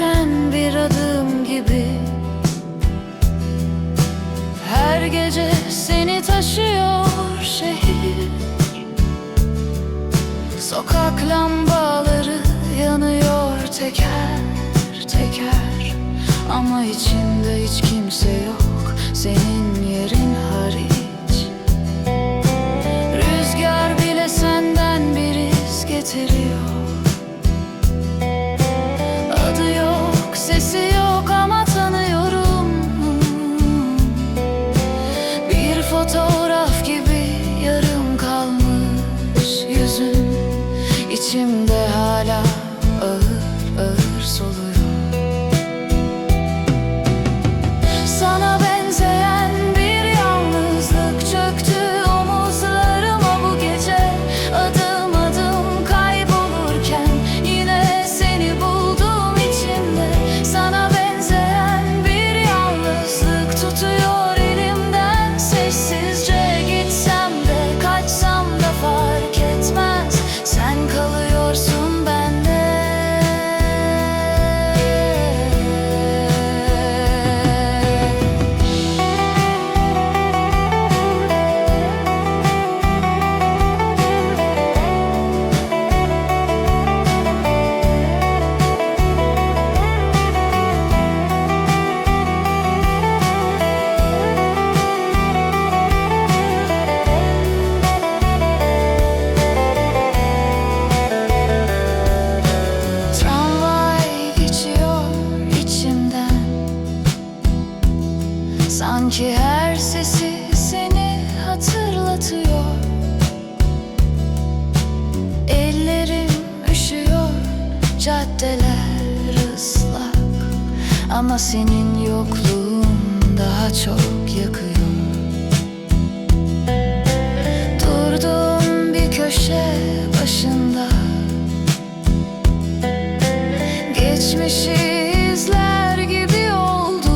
düşen bir adım gibi. Her gece seni taşıyor şehir. Sokak lambaları yanıyor teker teker. Ama içinde hiç kimse yok Senin yerin hariç içimde Ama senin yokluğun daha çok yakıyor Durdum bir köşe başında Geçmişi izler gibi oldu.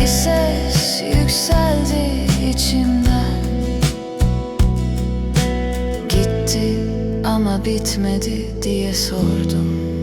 Bir ses yükseldi içimden. Gitti ama bitmedi diye sordum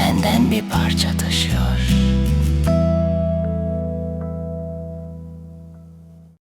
senden bir parça taşıyor.